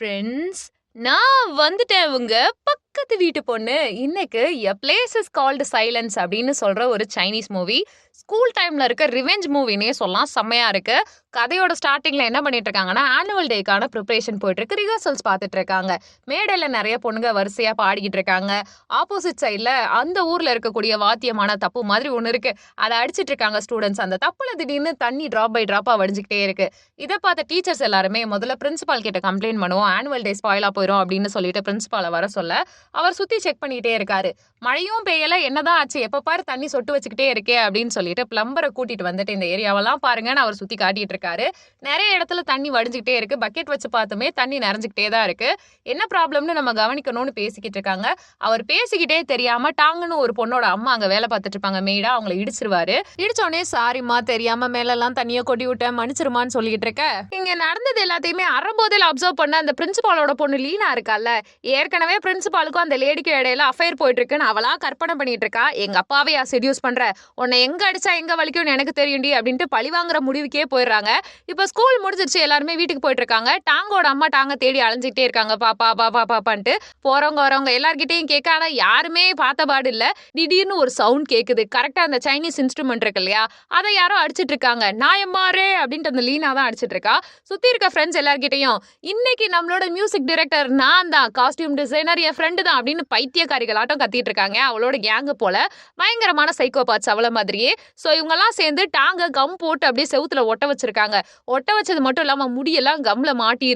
Friends நான் வந்துட்டேன் உங்க பக்கத்து வீட்டு பொண்ணு இன்னைக்கு a place is called silence அப்படின்னு சொல்ற ஒரு சைனீஸ் மூவி ஸ்கூல் டைம்ல இருக்க ரிவெஞ்ச் மூவினே சொல்லலாம். செம்மையா இருக்கு. கதையோட ஸ்டார்டிங்ல என்ன பண்ணிட்டு இருக்காங்கன்னா ஆனுவல் டேக்கான ப்ரிப்பரேஷன் போயிட்டு இருக்கு ரிஹர்சல்ஸ் பார்த்துட்டு இருக்காங்க. மேடையில நிறைய பொண்ணுங்க வரிசையா பாடிக்கிட்டு இருக்காங்க. ஆப்போசிட் சைட்ல அந்த ஊர்ல இருக்கக்கூடிய வாத்தியமான தப்பு மாதிரி ஒன்று இருக்கு. அதை அடிச்சிட்டு இருக்காங்க ஸ்டூடெண்ட்ஸ் அந்த தப்புல திடீர்னு தண்ணி டிராப் பை டிராப்பா வடிஞ்சுக்கிட்டே இருக்கு. இதை பார்த்த டீச்சர்ஸ் எல்லாருமே முதல்ல பிரின்சிபால் கிட்ட கம்ப்ளைண்ட் பண்ணுவோம். ஆனுவல் டே ஸ்பாயிலா போயிடும் அப்படின்னு சொல்லிட்டு பிரின்சிபாலை வர சொல்ல அவர் சுத்தி செக் பண்ணிக்கிட்டே இருக்காரு. மழையும் பெய்யல என்னதான் ஆச்சு? எப்ப பாரு தண்ணி சொட்டு வச்சுக்கிட்டே இருக்கே அப்படின்னு சொல்லிட்டு பிளம்பரை கூட்டிட்டு வந்துட்டு இந்த ஏரியாவெல்லாம் பாருங்கன்னு அவர் சுத்தி காட்டிட்டு இருக்காரு. நிறைய இடத்துல தண்ணி வடிஞ்சுக்கிட்டே இருக்கு. பக்கெட் வச்சு பார்த்துமே தண்ணி நிறைஞ்சுக்கிட்டே தான் இருக்கு. என்ன ப்ராப்ளம்னு நம்ம கவனிக்கணும்னு பேசிக்கிட்டு இருக்காங்க. அவர் பேசிக்கிட்டே தெரியாம டாங்குன்னு ஒரு பொண்ணோட அம்மா அங்க வேலை பார்த்துட்டு இருப்பாங்க. மெய்டா அவங்கள இடிச்சிருவாரு. இடிச்சோடனே சாரிம்மா தெரியாம மேலெல்லாம் தண்ணியை கொட்டி விட்டேன். மன்னிச்சிருமான்னு சொல்லிட்டு இருக்க? இங்க நடந்தது எல்லாத்தையுமே அறம்போதில் அப்சர்வ் பண்ண அந்த பிரின்சிபாலோட பொண்ணு லீனா இருக்கால்ல. ஏற்கனவே பிரின்சிபாலுக்கும் அந்த லேடிக்கும் இடையில அஃபேர் போயிட்டு இருக்குன்னு அவளா கற்பனை பண்ணிட்டு இருக்கா எங்க அப்பாவையா செடியூஸ் பண்ற. உன்னை எங்க அடிச்சா எங்க வலிக்கும்னு எனக்கு தெரியும்டி அப்படின்ட்டு பழி வாங்குற முடிவுக்கே போயிடுறாங்க. இப்போ ஸ்கூல் முடிஞ்சிருச்சு எல்லாருமே வீட்டுக்கு போயிட்டு இருக்காங்க டாங்கோட அம்மா டாங்க தேடி அலைஞ்சிக்கிட்டே இருக்காங்க. பாப்பா பாப்பா பாப்பான்ட்டு போறவங்க வரவங்க எல்லார்கிட்டயும் கேட்க ஆனா யாருமே பார்த்த பாடு இல்ல. திடீர்னு ஒரு சவுண்ட் கேக்குது. கரெக்டா அந்த சைனீஸ் இன்ஸ்ட்ருமெண்ட் இருக்கு இல்லையா? அதை யாரோ அடிச்சிட்டு இருக்காங்க நாயம்மாரே அப்படின்ட்டு அந்த லீனா தான் அடிச்சிட்டு இருக்கா சுத்தி இருக்க ஃப்ரெண்ட்ஸ் எல்லார்கிட்டயும் இன்னைக்கு நம்மளோட மியூசிக் டிரெக்டர் நான் தான். காஸ்டியூம் டிசைனர் என் ஃப்ரெண்டு தான் அப்படின்னு பைத்தியக்காரிகளாட்டம் கத்திட்டு இருக்காங்க அவளோட கேங்கு போல பயங்கரமான சைக்கோபாத்ஸ் அவள மாதிரியே. ஸோ இவங்கெல்லாம் சேர்ந்து டாங்க கம் போட்டு அப்படியே செவுத்துல ஒட்ட வச்சிருக்காங்க. ஒட்ட வச்சது மட்டும் இல்லாம முடியெல்லாம் கம்ல மாட்டி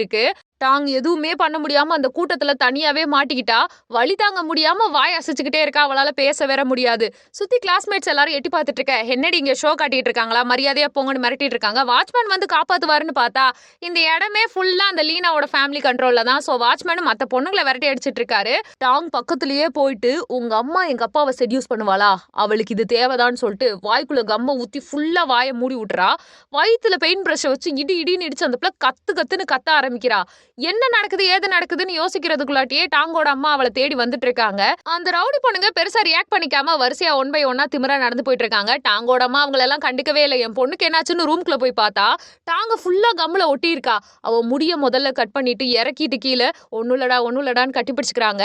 தாங்க டாங் எதுவுமே பண்ண முடியாம அந்த கூட்டத்துல தனியாவே மாட்டிக்கிட்டா வழி தாங்க முடியாம வாய் அசைச்சுக்கிட்டே இருக்கா அவளால பேச வேற முடியாது. சுத்தி கிளாஸ்மேட்ஸ் எல்லாரும் எட்டி பார்த்துட்டு இருக்க என்னடி இங்க ஷோ காட்டிட்டு இருக்காங்களா மரியாதையா போங்கன்னு மிரட்டிட்டு இருக்காங்க. வாட்ச்மேன் வந்து காப்பாத்துவாருன்னு பார்த்தா இந்த இடமே ஃபுல்லா அந்த லீனாவோட ஃபேமிலி கண்ட்ரோல்ல தான். ஸோ வாட்ச்மேனும் மத்த பொண்ணுங்களை விரட்டி அடிச்சிட்டு இருக்காரு. டாங் பக்கத்துலயே போயிட்டு உங்க அம்மா எங்க அப்பாவை செடியூஸ் பண்ணுவாளா? அவளுக்கு இது தேவைதான்னு சொல்லிட்டு வாய்க்குள்ள கம்ம ஊத்தி ஃபுல்லா வாயை மூடி விட்டுறா. வயிற்றுல பெயின் ப்ரஷ் வச்சு இடி இடின்னு இடிச்சு அந்த பிள்ளை கத்து கத்துன்னு கத்த ஆரம்பிக்கிறா. என்ன நடக்குது ஏது நடக்குதுன்னு யோசிக்கிறதுக்குள்ளாட்டியே டாங்கோட அம்மா அவளை தேடி வந்துட்டு இருக்காங்க அந்த ரவுடி பொண்ணுங்க பெருசா ரியாக்ட் பண்ணிக்காம வரிசையா ஒன் பை ஒன்னா திமிரா நடந்து போயிட்டு இருக்காங்க டாங்கோட அம்மா அவங்களெல்லாம் கண்டுக்கவே இல்லை. என் பொண்ணுக்கு என்னாச்சுன்னு ரூம்குள்ள போய் பார்த்தா டாங்க ஃபுல்லா கம்முல ஒட்டி இருக்கா அவ முடிய முதல்ல கட் பண்ணிட்டு இறக்கிட்டு கீழே ஒன்னுலடா ஒன்னுலடான்னு கட்டி பிடிச்சிக்கிறாங்க.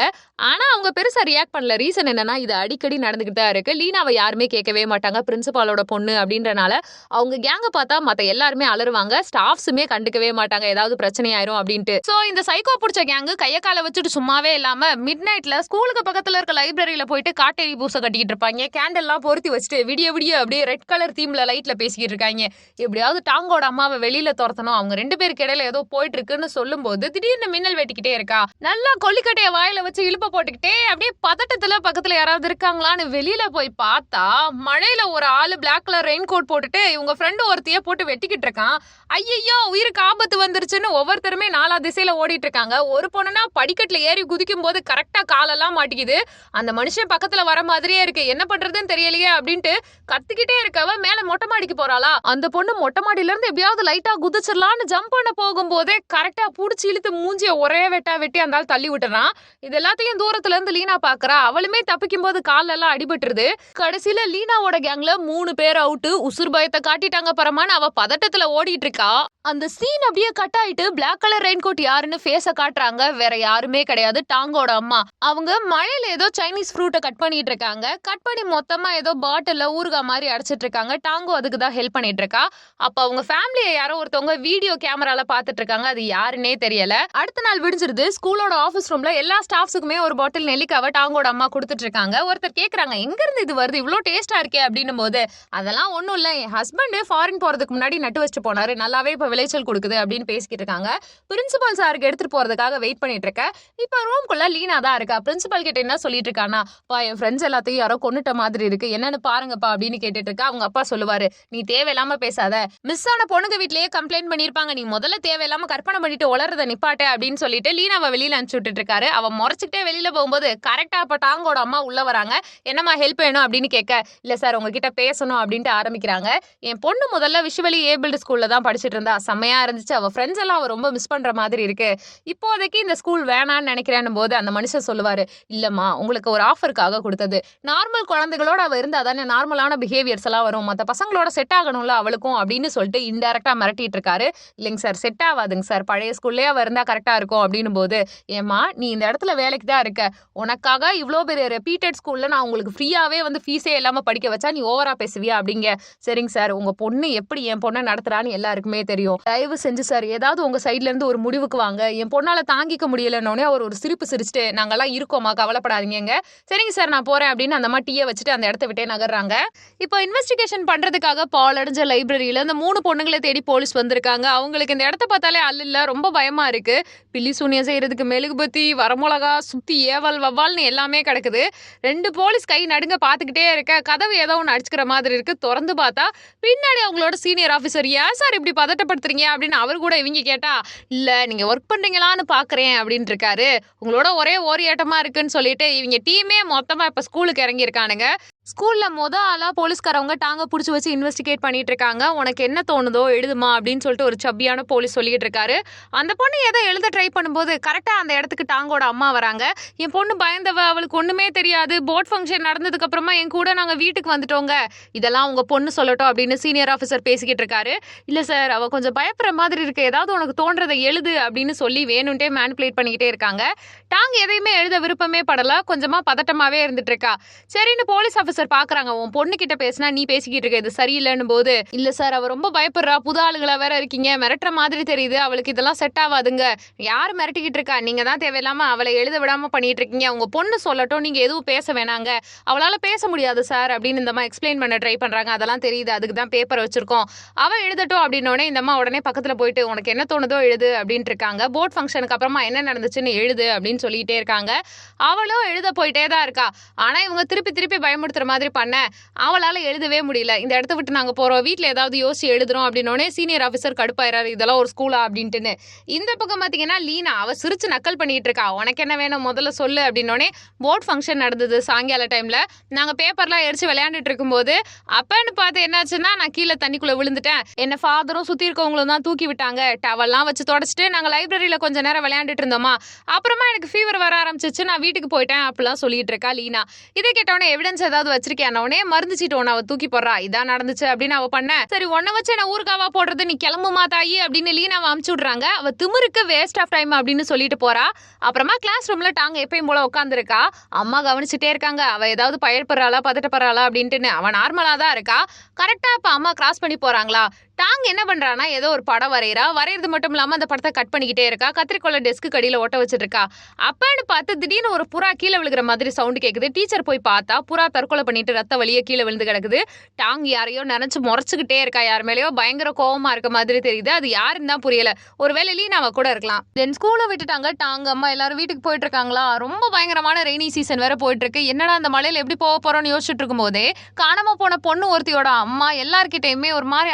ஆனா அவங்க பெருசா ரியாக்ட் பண்ணல. ரீசன் என்னன்னா இது அடிக்கடி நடந்துகிட்டு தான் இருக்கு. லீனாவை யாருமே கேட்கவே மாட்டாங்க. பிரின்சிபாலோட பொண்ணு அப்படின்றனால அவங்க கேங்க பார்த்தா மத்த எல்லாருமே அலருவாங்க ஸ்டாஃப்ஸுமே கண்டுக்கவே மாட்டாங்க. ஏதாவது பிரச்சனை ஆயிரும் அப்படின்ட்டு. சோ இந்த சைக்கோ பிடிச்ச கேங்கு கைய காலை வச்சுட்டு சும்மாவே இல்லாம மிட் நைட்ல ஸ்கூலுக்கு பக்கத்துல இருக்க லைப்ரரியில போயிட்டு காட்டேரி பூசை கட்டிக்கிட்டு இருப்பாங்க. கேண்டல் எல்லாம் பொருத்தி வச்சுட்டு விடிய விடிய அப்படியே ரெட் கலர் தீம்ல லைட்ல பேசிக்கிட்டு இருக்காங்க. எப்படியாவது டாங்கோட அம்மாவை வெளியில துரத்தணும். அவங்க ரெண்டு பேருக்கு இடையில ஏதோ போயிட்டு இருக்குன்னு சொல்லும்போது திடீர்னு மின்னல் வெட்டிக்கிட்டே இருக்கா. நல்லா கொல்லிக்கட்டைய வாயில வச்சு இழுப்ப போட்டுக்கிட்டே அப்படியே பதட்டத்துல பக்கத்துல யாராவது இருக்காங்களான்னு வெளியில போய் பார்த்தா மழையில ஒரு ஆளு பிளாக் கலர் ரெயின் கோட் போட்டுட்டு இவங்க ஃப்ரெண்டு ஒருத்தைய போட்டு வெட்டிக்கிட்டு இருக்கான். ஐயையோ உயிருக்கு ஆபத்து வந்துருச்சுன்னு ஒவ்வொருத்தருமே நாலாவது திசையில ஓடிட்டு இருக்காங்க ஒரு பொண்ணுனா படிக்கட்டுல ஏறி குதிக்கும் போது கரெக்டா காலெல்லாம் மாட்டிக்குது. அந்த மனுஷன் பக்கத்துல வர மாதிரியே இருக்கு. என்ன பண்றதுன்னு தெரியலையே அப்படின்ட்டு கத்திக்கிட்டே இருக்கவ மேல மொட்டை மாடிக்கு போறாளா? அந்த பொண்ணு மொட்டை மாடியில இருந்து எப்படியாவது லைட்டா குதிச்சிடலான்னு ஜம்ப் பண்ண போகும்போதே கரெக்டா புடிச்சு இழுத்து மூஞ்சிய ஒரே வெட்டா வெட்டி அந்த ஆள் தள்ளி விட்டுறான். இது எல்லாத்தையும் தூரத்துல இருந்து லீனா பாக்குறா. அவளுமே தப்பிக்கும் போது காலெல்லாம் அடிபட்டுருது. கடைசியில லீனாவோட கேங்ல மூணு பேர் அவுட்டு உசுர் பயத்தை காட்டிட்டாங்க பரமான்னு அவ பதட்டத்துல ஓடிட்டு இருக்கா அந்த சீன் அப்படியே கட் ஆயிட்டு பிளாக் கலர் ரெயின் கோட் யாருன்னு ஃபேஸ காட்டுறாங்க. வேற யாருமே கிடையாது. டாங்கோட அம்மா. அவங்க மழையில ஏதோ சைனீஸ் ஃப்ரூட்டை கட் பண்ணிட்டு இருக்காங்க. கட் பண்ணி மொத்தமா ஏதோ பாட்டில ஊறுகா மாதிரி அடைச்சிட்டு இருக்காங்க. டாங்கோ அதுக்கு தான் ஹெல்ப் பண்ணிட்டு இருக்கா. அப்ப அவங்க ஃபேமிலியை யாரோ ஒருத்தவங்க வீடியோ கேமரால பாத்துட்டு இருக்காங்க. அது யாருன்னே தெரியல. அடுத்த நாள் விடிஞ்சிருது. ஸ்கூலோட ஆஃபீஸ் ரூம்ல எல்லா ஸ்டாஃப்ஸுக்குமே ஒரு பாட்டில் நெல்லிக்காவை டாங்கோட அம்மா கொடுத்துட்டு இருக்காங்க. ஒருத்தர் கேக்குறாங்க எங்க இருந்து இது வருது? இவ்வளோ டேஸ்டா இருக்கே அப்படின்னும் போது அதெல்லாம் ஒண்ணும் இல்ல. என் ஹஸ்பண்ட் ஃபாரின் போறதுக்கு முன்னாடி நட்டு வச்சுட்டு போனாரு. நல்லாவே இப்ப விளைச்சல் கொடுக்குது அப்படின்னு பேசிக்கிட்டு இருக்காங்க. பிரின்சிபல் சாருக்கு எடுத்துட்டு போறதுக்காக வெயிட் பண்ணிட்டு இருக்கேன் இப்போ ரூம்குள்ள லீனா தான் இருக்கா? பிரின்சிபல் கிட்ட என்ன சொல்லிட்டு இருக்கானா பா என் ஃப்ரெண்ட்ஸ் எல்லாத்தையும் யாரோ கொண்டுட்ட மாதிரி இருக்கு. என்னன்னு பாருங்கப்பா அப்படின்னு கேட்டுட்டு இருக்கா. அவங்க அப்பா சொல்லுவாரு நீ தேவையில்லாம பேசாத. மிஸ் ஆன பொண்ணுங்க வீட்லயே கம்ப்ளைண்ட் பண்ணிருப்பாங்க. நீ முதல்ல தேவையில்லாம கற்பனை பண்ணிட்டு உளறத நிப்பாட்ட அப்படின்னு சொல்லிட்டு லீனாவை வெளியில அனுப்பிச்சு விட்டுட்டு இருக்காரு. அவ முறைச்சிட்டே வெளியில போகும்போது கரெக்டா அப்ப டாங்கோட அம்மா உள்ள வராங்க. என்னம்மா ஹெல்ப் வேணும்? அப்படின்னு கேட்க இல்ல சார் உங்ககிட்ட பேசணும் அப்படின்ட்டு ஆரம்பிக்கிறாங்க. என் பொண்ணு முதல்ல விஷுவலி ஏபிள்டு ஸ்கூல்ல தான் படிச்சிட்டு இருந்தா. செம்மையா இருந்துச்சு. அவ ஃப்ரெண்ட்ஸ் எல்லாம் அவ ரொம்ப மிஸ் பண்ற மாதிரி மாதிரி இருக்கு. இப்போதைக்கு இந்த ஸ்கூல் வேணான்னு நினைக்கிறேன் போது அந்த மனுஷன் சொல்லுவாரு இல்லம்மா உங்களுக்கு ஒரு ஆஃபருக்காக கொடுத்தது. நார்மல் குழந்தைகளோட அவ இருந்தா தானே நார்மலான பிஹேவியர்ஸ் எல்லாம் வரும். மற்ற பசங்களோட செட் ஆகணும்ல அவளுக்கும் அப்படின்னு சொல்லிட்டு இன்டெரக்டா மிரட்டிட்டு இருக்காரு. இல்லைங்க சார் செட் ஆகாதுங்க சார் பழைய ஸ்கூல்லே அவ இருந்தா கரெக்டா இருக்கும் அப்படின்னும் போது ஏமா நீ இந்த இடத்துல வேலைக்கு தான் இருக்க. உனக்காக இவ்வளோ பெரிய ரெப்பீட்டட் ஸ்கூல்ல நான் உங்களுக்கு ஃப்ரீயாவே வந்து ஃபீஸே இல்லாம படிக்க வச்சா நீ ஓவரா பேசுவியா? அப்படிங்க. சரிங்க சார் உங்க பொண்ணு எப்படி என் பொண்ணை நடத்துறான்னு எல்லாருக்குமே தெரியும். தயவு செஞ்சு சார் ஏதாவது உங்க சைட்ல இருந்து ஒரு முடிவுக்கு வாங்க. என் பொண்ணால் தாங்கிக்க முடியலன்னொடனே அவர் ஒரு சிரிப்பு சிரிச்சுட்டு நாங்கள்லாம் இருக்கோமா கவலைப்படாதீங்க சரிங்க சார் நான் போகிறேன் அப்படின்னு அந்த டீயை வச்சுட்டு அந்த இடத்த விட்டே நகர்றாங்க. இப்போ இன்வெஸ்டிகேஷன் பண்ணுறதுக்காக பால் அடைஞ்ச லைப்ரரியில் இந்த மூணு பொண்ணுங்களை தேடி போலீஸ் வந்திருக்காங்க. அவங்களுக்கு இந்த இடத்த பார்த்தாலே அல்ல ரொம்ப பயமாக இருக்குது பில்லி சூனியம் செய்கிறதுக்கு மெழுகுபத்தி வரமிளகா சுற்றி ஏவல் வவ்வால்னு எல்லாமே கிடக்குது. ரெண்டு போலீஸ் கை நடுங்க பார்த்துக்கிட்டே இருக்க கதவு ஏதோ ஒன்று அடிச்சுக்கிற மாதிரி இருக்குது திறந்து பார்த்தா பின்னாடி அவங்களோட சீனியர் ஆஃபீஸர் ஏன் சார் இப்படி பதட்டப்படுத்துறீங்க? அப்படின்னு அவர் கூட இவங்க கேட்டா இல்லை நீங்க ஒர்க் பண்றீங்களான்னு பாக்குறேன் அப்படின்னு இருக்காரு உங்களோட ஒரே ஓரியாட்டமா இருக்குன்னு சொல்லிட்டு இவங்க டீமே மொத்தமா இப்ப ஸ்கூலுக்கு இறங்கி இருக்கானுங்க ஸ்கூல்ல மொத ஆளா போலீஸ்காரவங்க டாங்க புடிச்சு வச்சு இன்வெஸ்டிகேட் பண்ணிட்டு இருக்காங்க உனக்கு என்ன தோணுதோ எழுதுமா அப்படின்னு சொல்லிட்டு ஒரு சப்பியான போலீஸ் சொல்லிட்டு இருக்காரு. அந்த பொண்ணு ஏதோ எழுத ட்ரை பண்ணும்போது கரெக்டா அந்த இடத்துக்கு டாங்கோட அம்மா வராங்க. என் பொண்ணு பயந்தவ அவளுக்கு ஒண்ணுமே தெரியாது. போர்ட் ஃபங்க்ஷன் நடந்ததுக்கு அப்புறமா என் கூட நாங்க வீட்டுக்கு வந்துட்டோங்க. இதெல்லாம் உங்க பொண்ணு சொல்லட்டும் அப்படின்னு சீனியர் ஆஃபீஸர் பேசிக்கிட்டு இருக்காரு. இல்ல சார் அவ கொஞ்சம் பயப்படுற மாதிரி இருக்கு. ஏதாவது உனக்கு தோன்றதை எழுது அப்படின்னு சொல்லி வேணும்ட்டே மேனிப்புலேட் பண்ணிக்கிட்டே இருக்காங்க. டாங் எதையுமே எழுத விருப்பமே படல. கொஞ்சமா பதட்டமாவே இருந்துட்டு இருக்கா. சரின்னு போலீஸ் ஆஃபீஸர் பாக்குறாங்க. உன் பொண்ணு கிட்ட பேசினா நீ பேசிக்கிட்டு இருக்க இது சரியில்லைன்னு போது இல்ல சார் அவ ரொம்ப பயப்படுறா. புது ஆளுகளா வேற இருக்கீங்க. மிரட்டுற மாதிரி தெரியுது. அவளுக்கு இதெல்லாம் செட் ஆகாதுங்க. யார் மிரட்டிக்கிட்டு இருக்கா? நீங்க தான் தேவையில்லாம அவளை எழுத விடாம பண்ணிட்டு இருக்கீங்க. உங்க பொண்ணு சொல்லட்டும். நீங்க எதுவும் பேச வேணாங்க. அவளால பேச முடியாது சார். அப்படின்னு இந்த மாதிரி எக்ஸ்பிளைன் பண்ண ட்ரை பண்றாங்க. அதெல்லாம் தெரியுது. அதுக்கு தான் பேப்பர் வச்சிருக்கோம். அவ எழுதட்டும் அப்படின்னோடனே இந்த அம்மா உடனே பக்கத்துல போயிட்டு உனக்கு என்ன தோணுதோ எழுது அப்படின்ட்டு இருக்காங்க. போர்ட் ஃபங்க்ஷனுக்கு அப்புறமா என்ன நடந்துச்சுன்னு எழுது அப்படின்னு சொல்லிட்டே இருக்காங்க. அவளும் எழுத போயிட்டே தான் இருக்கா. ஆனா இவங்க திருப்பி திருப்பி பயமுறுத்துற மாதிரி பண்ண. அவளால எழுதவே முடியல. இந்த இடத்த விட்டு நாங்க போறோம். வீட்டில் ஏதாவது யோசிச்சு எழுதுறோம் அப்படின்னோடனே சீனியர் ஆஃபீஸர் கடுப்பாயிராரு இதெல்லாம் ஒரு ஸ்கூலா அப்படின்ட்டுன்னு. இந்த பக்கம் பாத்தீங்கன்னா லீனா அவ சிரிச்சு நக்கல் பண்ணிட்டு இருக்கா. உனக்கு என்ன வேணும்? முதல்ல சொல்லு. அப்படின்னோடனே போர்ட் ஃபங்க்ஷன் நடந்தது சாயங்கால டைம்ல நாங்க பேப்பர்லாம் எரிச்சு விளையாண்டுட்டு இருக்கும்போது அப்பன்னு பார்த்து என்னாச்சுன்னா நான் கீழே தண்ணிக்குள்ள விழுந்துட்டேன். என்ன ஃபாதரும் சுத்தி இருக்கவங்களும் தான் தூக்கி விட்டாங்க. டவல்லாம் வச்சு தொடச்சிட்டு நாங்க லைப்ரரியில கொஞ்ச நேரம் விளையாண்டுட்டு இருந்தோமா. அப்புறமா எனக்கு ஃபீவர் வர ஆரம்பிச்சிச்சு. நான் வீட்டுக்கு போயிட்டேன். அப்படிலாம் சொல்லிட்டு இருக்கா லீனா. இதை கேட்டவொடனே எவிடன்ஸ் ஏதாவது வச்சிருக்கேன்னொடனே மருந்து சீட்டு ஒன்று அவ தூக்கி போடுறா. இதான் நடந்துச்சு அப்படின்னு அவ பண்ண. சரி உன்னை வச்சு நான் ஊருக்காவா போடுறது? நீ கிளம்புமா தாயி? அப்படின்னு அவன் அமுச்சு விடுறாங்க. அவ திமிருக்கு வேஸ்ட் ஆஃப் டைம் அப்படின்னு சொல்லிட்டு போறா. அப்புறமா கிளாஸ் ரூம்ல டாங்க எப்பயும் போல உட்காந்துருக்கா அம்மா கவனிச்சுட்டே இருக்காங்க. அவ ஏதாவது பயப்படுறாளா பதட்டப்படுறாளா அப்படின்ட்டுன்னு. அவன் நார்மலா தான் இருக்கா. கரெக்டா இப்ப அம்மா கிராஸ் பண்ணி போறாங்களா? டாங் என்ன பண்றானா ஏதோ ஒரு படம் வரைகிறா வரைகிறது மட்டும் இல்லாம அந்த படத்தை கட் பண்ணிக்கிட்டே இருக்கா. கத்திரிக்கோள டெஸ்க்கு கடியில ஒட்ட வச்சிட்டு இருக்கா அப்பன்னு பார்த்து திடீர்னு ஒரு புறா கீழே விழுகிற மாதிரி சவுண்ட் கேக்குது. டீச்சர் போய் பார்த்தா புறா தற்கொலை பண்ணிட்டு ரத்த வழியே கீழே விழுந்து கிடக்குது. டாங் யாரையோ நினைச்சு முறைச்சுக்கிட்டே இருக்கா. யார் மேலேயோ பயங்கர கோவமா இருக்க மாதிரி தெரியுது. அது யாருன்னு தான் புரியல. ஒருவேளை லீனாவ கூட இருக்கலாம். தென் ஸ்கூலை விட்டுட்டாங்க. டாங் அம்மா எல்லாரும் வீட்டுக்கு போயிட்டு இருக்காங்களா ரொம்ப பயங்கரமான ரெய்னி சீசன் வேற போயிட்டு இருக்கு என்னடா அந்த மலையில எப்படி போக போறோம்னு யோசிச்சுட்டு இருக்கும் போதே காணாம போன பொண்ணு ஒருத்தியோட அம்மா எல்லார்கிட்டயுமே ஒரு மாதிரி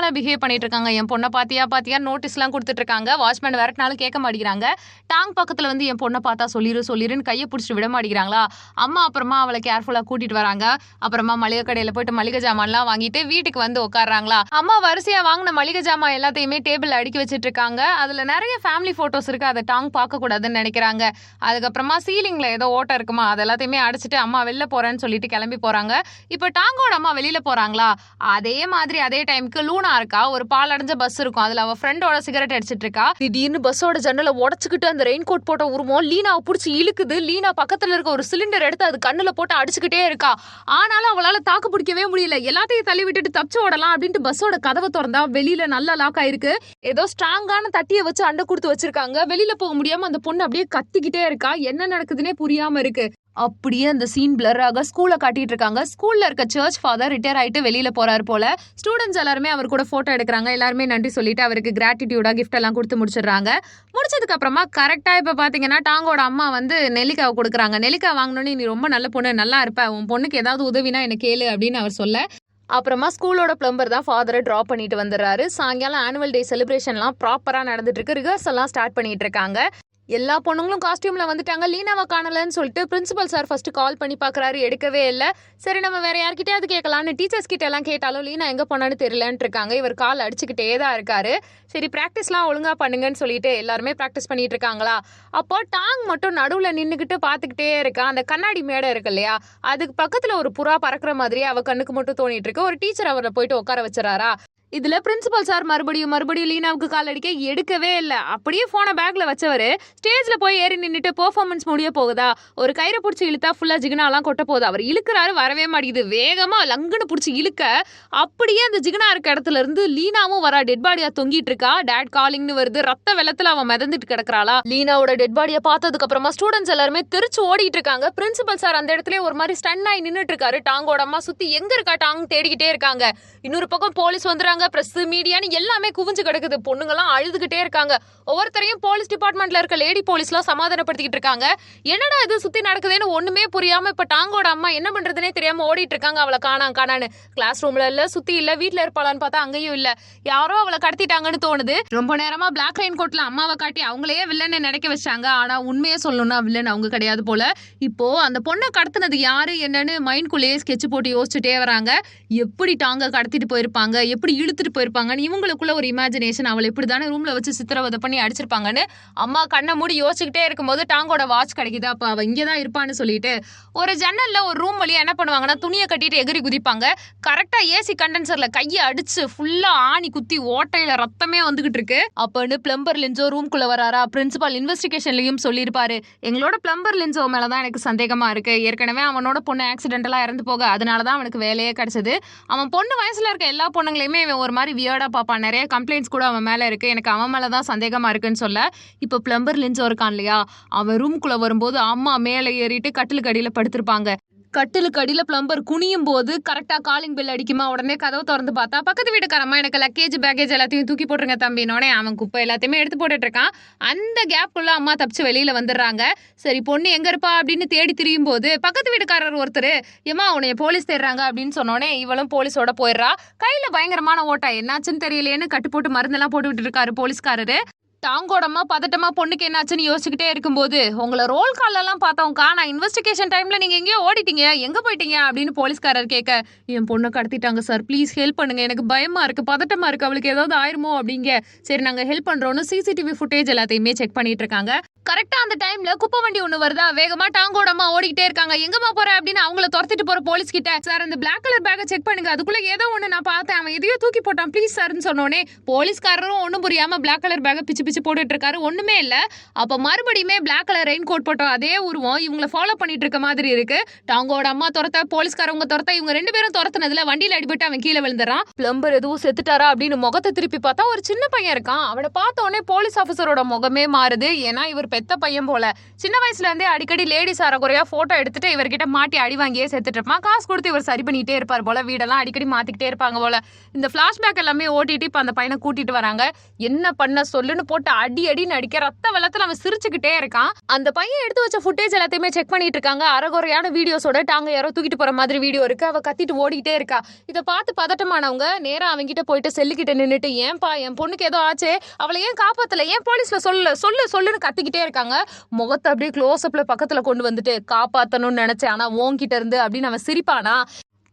அப்நார்மலா பிஹேவ் பண்ணிட்டு இருக்காங்க என் பொண்ணை பாத்தியா பாத்தியா நோட்டீஸ் எல்லாம் கொடுத்துட்டு இருக்காங்க வாட்ச்மேன் விரட்டினாலும் கேட்க மாட்டேங்கிறாங்க. டாங் பக்கத்துல வந்து என் பொண்ணை பார்த்தா சொல்லிடு சொல்லிருன்னு கையை பிடிச்சிட்டு விட மாட்டேங்கிறாங்களா? அம்மா அப்புறமா அவளை கேர்ஃபுல்லா கூட்டிட்டு வராங்க. அப்புறமா மளிகை கடையில போயிட்டு மளிகை ஜாமான்லாம் வாங்கிட்டு வீட்டுக்கு வந்து உட்காடுறாங்களா அம்மா வரிசையா வாங்கின மளிகை ஜாமான் எல்லாத்தையுமே டேபிள் அடுக்கி வச்சிட்டு இருக்காங்க அதுல நிறைய ஃபேமிலி போட்டோஸ் இருக்கு. அதை டாங் பார்க்க கூடாதுன்னு நினைக்கிறாங்க. அதுக்கப்புறமா சீலிங்ல ஏதோ ஓட்டம் இருக்குமா? அது எல்லாத்தையுமே அடிச்சிட்டு அம்மா வெளில போறேன்னு சொல்லிட்டு கிளம்பி போறாங்க. இப்போ டாங்கோட அம்மா வெளியில போறாங்களா? அதே மாதிரி அதே டைமுக்கு லூனா இருக்கா? ஒரு பால் அடைஞ்ச பஸ் இருக்கும். அதுல அவ ஃப்ரெண்டோட சிகரெட் அடிச்சிட்டு இருக்கா? திடீர்னு பஸ்ஸோட ஜன்னலை உடச்சுக்கிட்டு அந்த ரெயின் கோட் போட்ட உருவம் லீனாவை பிடிச்சி இழுக்குது. லீனா பக்கத்துல இருக்க ஒரு சிலிண்டர் எடுத்து அது கண்ணுல போட்டு அடிச்சுக்கிட்டே இருக்கா. ஆனாலும் அவளால தாக்கு பிடிக்கவே முடியல. எல்லாத்தையும் தள்ளி விட்டுட்டு தப்பிச்சு ஓடலாம் அப்படின்ட்டு பஸ்ஸோட கதவை திறந்தா வெளியில நல்லா லாக் ஆயிருக்கு. ஏதோ ஸ்ட்ராங்கான தட்டியை வச்சு அண்டை கொடுத்து வச்சிருக்காங்க. வெளியில போக முடியாம அந்த பொண்ணு அப்படியே கத்திக்கிட்டே இருக்கா. என்ன நடக்குதுன்னே புரியாம இருக்கு. அப்படியே அந்த சீன் பிளராக ஸ்கூலை காட்டிட்டு இருக்காங்க. ஸ்கூல்ல இருக்க சர்ச் ஃபாதர் ரிட்டையர் ஆயிட்டு வெளியில போறாரு போல. ஸ்டூடெண்ட்ஸ் எல்லாருமே அவர் கூட போட்டோ எடுக்கிறாங்க. எல்லாருமே நன்றி சொல்லிட்டு அவருக்கு கிராட்டிடியூடா கிஃப்ட் எல்லாம் கொடுத்து முடிச்சிடுறாங்க. முடிச்சதுக்கு அப்புறமா கரெக்டா இப்ப பாத்தீங்கன்னா டாங்கோட அம்மா வந்து நெல்லிக்காவை கொடுக்குறாங்க. நெல்லிக்காய் வாங்கினோன்னே நீ ரொம்ப நல்ல பொண்ணு நல்லா இருப்ப. உன் பொண்ணுக்கு ஏதாவது உதவினா எனக்கு கேளு அப்படின்னு அவர் சொல்ல. அப்புறமா ஸ்கூலோட பிளம்பர் தான் ஃபாதரை ட்ராப் பண்ணிட்டு வந்துடுறாரு. சாயங்காலம் ஆனுவல் டே செலிப்ரேஷன்லாம் ப்ராப்பராக நடந்துட்டு இருக்கு. ரிஹர்சல்லாம் ஸ்டார்ட் பண்ணிட்டு இருக்காங்க. எல்லா பொண்ணுங்களும் காஸ்டியூம்ல வந்துட்டாங்க. லீனாவை காணலன்னு சொல்லிட்டு பிரின்சிபல் சார் ஃபர்ஸ்ட் கால் பண்ணி பார்க்கறாரு. எடுக்கவே இல்லை. சரி நம்ம வேற யார்கிட்டயாவது கேட்கலான்னு டீச்சர்ஸ் கிட்ட எல்லாம் கேட்டாலும் லீனா எங்க போனான்னு தெரியலன்ட்டு இருக்காங்க. இவர் கால் அடிச்சுக்கிட்டே தான் இருக்காரு. சரி ப்ராக்டிஸ்லாம் ஒழுங்கா பண்ணுங்கன்னு சொல்லிட்டு எல்லாருமே ப்ராக்டிஸ் பண்ணிட்டு இருக்காங்களா? அப்போ டாங் மட்டும் நடுவுல நின்றுக்கிட்டு பார்த்துக்கிட்டே இருக்கான் அந்த கண்ணாடி மேடை இருக்கு இல்லையா? அதுக்கு பக்கத்துல ஒரு புறா பறக்கிற மாதிரி அவ கண்ணுக்கு மட்டும் தோணிட்டு இருக்கு. ஒரு டீச்சர் அவரை போயிட்டு உட்கார வச்சுறாரா? இதுல பிரின்சிபல் சார் மறுபடியும் மறுபடியும் லீனாவுக்கு கால் அடிக்க எடுக்கவே இல்லை. அப்படியே போனை பேக்ல வச்சவரு ஸ்டேஜ்ல போய் ஏறி நின்னுட்டு பெர்ஃபார்மன்ஸ் முடிய போகுதா? ஒரு கயிறை பிடிச்சி இழுத்தா ஃபுல்லா ஜிகினாலாம் கொட்ட போகுது. அவர் இழுக்கிறாரு வரவே மாட்டேங்குது. வேகமா லங்குன்னு பிடிச்சி இழுக்க அப்படியே அந்த ஜிகினா இருக்க இடத்துல இருந்து லீனாவும் வரா டெட் பாடியா தொங்கிட்டு இருக்கா. டேட் காலிங்னு வருது. ரத்த வெள்ளத்துல அவன் மிதந்துட்டு கிடக்குறாளா? லீனாவோட டெட் பாடியை பார்த்ததுக்கு அப்புறமா ஸ்டூடெண்ட்ஸ் எல்லாருமே தெரிச்சு ஓடிட்டு இருக்காங்க. பிரின்சிபல் சார் அந்த இடத்துல ஒரு மாதிரி ஸ்டன் ஆகி நின்னுட்டு இருக்காரு. டாங்கோட அம்மா சுத்தி எங்க இருக்கா? டாங் தேடிக்கிட்டே இருக்காங்க. இன்னொரு பக்கம் போலீஸ் வந்துறாங்க பிரஸ் மீடியான்னு எல்லாமே குவிஞ்சு கிடக்குது. பொண்ணுங்கலாம் அழுதுகிட்டே இருக்காங்க. ஒவ்வொருத்தரையும் போலீஸ் டிபார்ட்மெண்ட்ல இருக்க லேடி போலீஸ்லாம் சமாதானப்படுத்திக்கிட்டு இருக்காங்க. என்னடா இது சுத்தி நடக்குதுன்னு ஒண்ணுமே புரியாம இப்ப டாங்கோட அம்மா என்ன பண்றதுனே தெரியாம ஓடிட்டு இருக்காங்க அவளை காணா காணான்னு. கிளாஸ் ரூம்ல இல்ல சுத்தி இல்ல வீட்டுல இருப்பாளான்னு பார்த்தா அங்கேயும் இல்ல. யாரோ அவளை கடத்திட்டாங்கன்னு தோணுது. ரொம்ப நேரமா பிளாக் ரெயின் கோட்ல அம்மாவை காட்டி அவங்களையே வில்லன்னு நினைக்க வச்சாங்க. ஆனா உண்மையை சொல்லணும்னா வில்லன் அவங்க கிடையாது போல. இப்போ அந்த பொண்ணை கடத்தினது யாரு என்னன்னு மைண்ட்குள்ளேயே ஸ்கெட்ச் போட்டு யோசிச்சுட்டே வராங்க. எப்படி டாங்க கடத்திட்டு போயிருப்பாங்க? எப்படி இழுத்துட்டு போயிருப்பாங்கன்னு இவங்களுக்குள்ள ஒரு இமேஜினேஷன் அவளை இப்படி தானே ரூம்ல வச்சு சித்திரவதை பண்ணி அடிச்சிருப்பாங்கன்னு அம்மா கண்ணை மூடி யோசிச்சுக்கிட்டே இருக்கும்போது டாங்கோட வாட்ச் கிடைக்குது. அப்ப அவ இங்கதான் இருப்பான்னு சொல்லிட்டு ஒரு ஜன்னல்ல ஒரு ரூம் வழியா என்ன பண்ணுவாங்கன்னா துணியை கட்டிட்டு எகிரி குதிப்பாங்க. கரெக்டா ஏசி கண்டென்சர்ல கையை அடிச்சு ஃபுல்லா ஆணி குத்தி ஓட்டையில ரத்தமே வந்துகிட்டு இருக்கு. அப்பன்னு பிளம்பர் லிஞ்சோ ரூம்குள்ள வராரா? பிரின்சிபால் இன்வெஸ்டிகேஷன்லயும் சொல்லியிருப்பாரு. எங்களோட பிளம்பர் மேலே மேலதான் எனக்கு சந்தேகமா இருக்கு. ஏற்கனவே அவனோட பொண்ணு ஆக்சிடென்டலா இறந்து போக அதனாலதான் அவனுக்கு வேலையே கிடைச்சது. அவன் பொண்ணு வயசுல இருக்க எல்லா பொண்ணுங்களையுமே இவன் ஒரு மாதிரி வியர்டாக பார்ப்பான் நிறைய கம்ப்ளைண்ட்ஸ் கூட அவன் மேலே இருக்குது எனக்கு அவன் மேலே தான் சந்தேகமாக இருக்குன்னு சொல்ல. இப்போ பிளம்பர் லிஞ்சோ இருக்கான் இல்லையா? அவன் ரூம்குள்ளே வரும்போது அம்மா மேலே ஏறிட்டு கட்டிலுக்கு அடியில் படுத்திருப்பாங்க. கட்டிலுக்கு அடியில் பிளம்பர் குனியும் போது கரெக்டாக காலிங் பெல் அடிக்குமா? உடனே கதவை திறந்து பார்த்தா பக்கத்து வீட்டுக்காரம்மா எனக்கு லக்கேஜ் பேக்கேஜ் எல்லாத்தையும் தூக்கி போட்டுருங்க தம்பினோடனே அவன் குப்பை எல்லாத்தையுமே எடுத்து போட்டுட்டு இருக்கான். அந்த கேப்குள்ள அம்மா தப்பிச்சு வெளியில் வந்துடுறாங்க. சரி பொண்ணு எங்கே இருப்பா அப்படின்னு தேடி திரியும் போது பக்கத்து வீட்டுக்காரர் ஒருத்தர் ஏமா உனைய போலீஸ் தேடுறாங்க அப்படின்னு சொன்னோடனே இவளும் போலீஸோட போயிடுறா. கையில் பயங்கரமான ஓட்டா. என்னாச்சுன்னு தெரியலேன்னு கட்டு போட்டு மருந்தெல்லாம் போட்டுக்கிட்டு இருக்காரு போலீஸ்காரரு. தாங்கோடமா பதட்டமா பொண்ணுக்கு என்னாச்சுன்னு யோசிச்சுக்கிட்டே இருக்கும்போது உங்களை ரோல் கால் எல்லாம் பார்த்தோம் காணா இன்வெஸ்டிகேஷன் டைம்ல நீங்க எங்கேயோ ஓடிட்டீங்க எங்க போயிட்டீங்க? அப்படின்னு போலீஸ்காரர் கேட்க என் பொண்ணை கடத்திட்டாங்க சார் ப்ளீஸ் ஹெல்ப் பண்ணுங்க. எனக்கு பயமா இருக்கு பதட்டமா இருக்கு. அவளுக்கு ஏதாவது ஆயிருமோ? அப்படிங்க. சரி நாங்க ஹெல்ப் பண்றோம்னு சிசிடிவி ஃபுட்டேஜ் எல்லாத்தையுமே செக் பண்ணிட்டு இருக்காங்க. கரெக்டா அந்த டைம்ல குப்பை வண்டி ஒண்ணு வருதா? வேகமா டாங்கோடமா ஓடிக்கிட்டே இருக்காங்க. எங்கம்மா போற? அப்படின்னு அவங்கள துரத்திட்டு போற போலீஸ் கிட்ட சார் அந்த பிளாக் கலர் பேக்கை செக் பண்ணுங்க. அதுக்குள்ள ஏதோ ஒண்ணு நான் பார்த்தேன். அவன் எதையோ தூக்கி போட்டான். ப்ளீஸ் சார்னு சொன்னோனே போலீஸ்காரரும் ஒண்ணும் புரியாம பிளாக் கலர் பேக்கை பிச்சு பிச்சு போட்டுட்டு இருக்காரு ஒண்ணுமே இல்ல. அப்ப மறுபடியுமே பிளாக் கலர் ரெயின் கோட் போட்டோம் அதே உருவம் இவங்கள ஃபாலோ பண்ணிட்டு இருக்க மாதிரி இருக்கு. டாங்கோட அம்மா துரத்த போலீஸ்காரவங்க துரத்த இவங்க ரெண்டு பேரும் துரத்துனதுல வண்டியில அடிபட்டு அவன் கீழே விழுந்துறான். பிளம்பர் எதுவும் செத்துட்டாரா அப்படின்னு முகத்தை திருப்பி பார்த்தா ஒரு சின்ன பையன் இருக்கான். அவனை பார்த்த உடனே போலீஸ் ஆஃபீஸரோட முகமே மாறுது. ஏன்னா இவர் பெத்த பையன் போல. சின்ன வயசுல இருந்தே அடிக்கடி லேடிஸ் அறகுறையா போட்டோ எடுத்துட்டு இவர்கிட்ட மாட்டி அடி வாங்கியே செத்துட்டு இருப்பான் காசு கொடுத்து இவர் சரி பண்ணிட்டே இருப்பார் போல. வீடெல்லாம் அடிக்கடி மாத்திக்கிட்டே இருப்பாங்க போல. இந்த பிளாஷ்பேக் எல்லாமே ஓட்டிட்டு இப்ப அந்த பையனை கூட்டிட்டு வராங்க. என்ன பண்ண சொல்லுன்னு போட்டு அடி அடி நடிக்க ரத்த வெள்ளத்துல அவன் சிரிச்சுக்கிட்டே இருக்கான். அந்த பையன் எடுத்து வச்ச ஃபுட்டேஜ் எல்லாத்தையுமே செக் பண்ணிட்டு இருக்காங்க. அறகுறையான வீடியோஸோட டாங்க யாரோ தூக்கிட்டு போற மாதிரி வீடியோ இருக்கு. அவ கத்திட்டு ஓடிட்டே இருக்கா. இதை பார்த்து பதட்டமானவங்க நேரா அவங்கிட்ட போயிட்டு செல்லுக்கிட்ட நின்றுட்டு ஏன்பா என் பொண்ணுக்கு ஏதோ ஆச்சே? அவளை ஏன் காப்பாத்தல? ஏன் போலீஸ்ல சொல்லு சொல்லு சொல்லுன்னு கத்திக்கிட்டே இருக்காங்க. முகத்தை அப்படியே க்ளோஸ் அப்ல பக்கத்துல கொண்டு வந்துட்டு காப்பாத்தணும்னு நினைச்சேன் ஆனா உன்கிட்ட இருந்து அப்படின்னு அவன் சிரிப்பானா?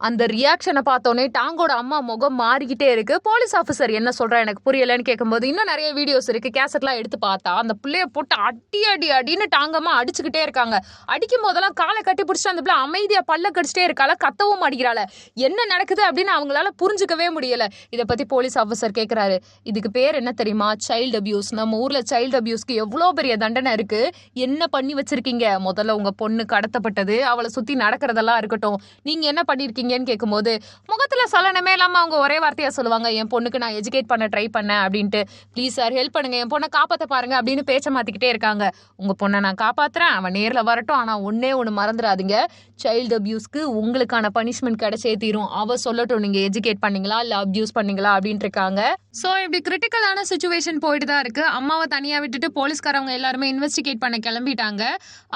அந்த ரியாக்ஷனை பார்த்தோன்னே டாங்கோட அம்மா முகம் மாறிக்கிட்டே இருக்கு. போலீஸ் ஆஃபீஸர் என்ன சொல்றா எனக்கு புரியலன்னு கேட்கும்போது இன்னும் நிறைய வீடியோஸ் இருக்கு. கேசட்லாம் எடுத்து பார்த்தா அந்த பிள்ளைய போட்டு அடி அடி அடின்னு டாங்கம்மா அடிச்சுக்கிட்டே இருக்காங்க. அடிக்கும் போதெல்லாம் காலை கட்டி பிடிச்சிட்டு அந்த பிள்ளை அமைதியா பல்ல கடிச்சிட்டே இருக்காள கத்தவும் அடிக்கிறாள என்ன நடக்குது அப்படின்னு அவங்களால புரிஞ்சுக்கவே முடியல. இதை பத்தி போலீஸ் ஆஃபீஸர் கேட்கிறாரு இதுக்கு பேர் என்ன தெரியுமா? சைல்டு அபியூஸ் நம்ம ஊர்ல சைல்டு அபியூஸ்க்கு எவ்வளோ பெரிய தண்டனை இருக்கு. என்ன பண்ணி வச்சிருக்கீங்க? முதல்ல உங்க பொண்ணு கடத்தப்பட்டது அவளை சுத்தி நடக்கிறதெல்லாம் இருக்கட்டும். நீங்க என்ன பண்ணிருக்கீங்கன்னு கேட்கும்போது முகத்தில் சலனமே இல்லாமல் அவங்க ஒரே வார்த்தையாக சொல்லுவாங்க என் பொண்ணுக்கு நான் எஜுகேட் பண்ண ட்ரை பண்ணேன் அப்படின்ட்டு. ப்ளீஸ் சார் ஹெல்ப் பண்ணுங்கள் என் பொண்ணை காப்பாற்ற பாருங்க அப்படின்னு பேச்ச மாற்றிக்கிட்டே இருக்காங்க. உங்கள் பொண்ணை நான் காப்பாத்துறேன். அவன் நேரில் வரட்டும். ஆனால் ஒன்றே ஒன்று மறந்துடாதீங்க. சைல்டு அப்யூஸ்க்கு உங்களுக்கான பனிஷ்மெண்ட் கிடைச்சே தீரும். அவள் சொல்லட்டும். நீங்கள் எஜுகேட் பண்ணீங்களா? இல்லை அப்யூஸ் பண்ணீங்களா? அப்படின்ட்டு இருக்காங்க. ஸோ இப்படி கிரிட்டிக்கலான சுச்சுவேஷன் போயிட்டு தான் இருக்குது அம்மாவை தனியாக விட்டுட்டு போலீஸ்காரவங்க எல்லாருமே இன்வெஸ்டிகேட் பண்ண கிளம்பிட்டாங்க.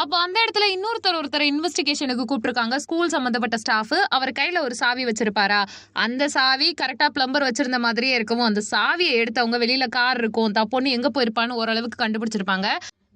அப்போ அந்த இடத்துல இன்னொருத்தர் ஒருத்தர் இன்வெஸ்டிகேஷனுக்கு கூப்பிட்டுருக்காங்க. ஸ்கூல் சம்மந்தப்பட்ட ஸ்டாஃப் அவர் கையில ஒரு சாவி வச்சிருப்பாரா? அந்த சாவி கரெக்டா பிளம்பர் வச்சிருந்த மாதிரியே இருக்கவும் அந்த சாவியை எடுத்தவங்க வெளியில கார் இருக்கும் தப்பொன்னு எங்க போயிருப்பான்னு ஓரளவுக்கு கண்டுபிடிச்சிருப்பாங்க.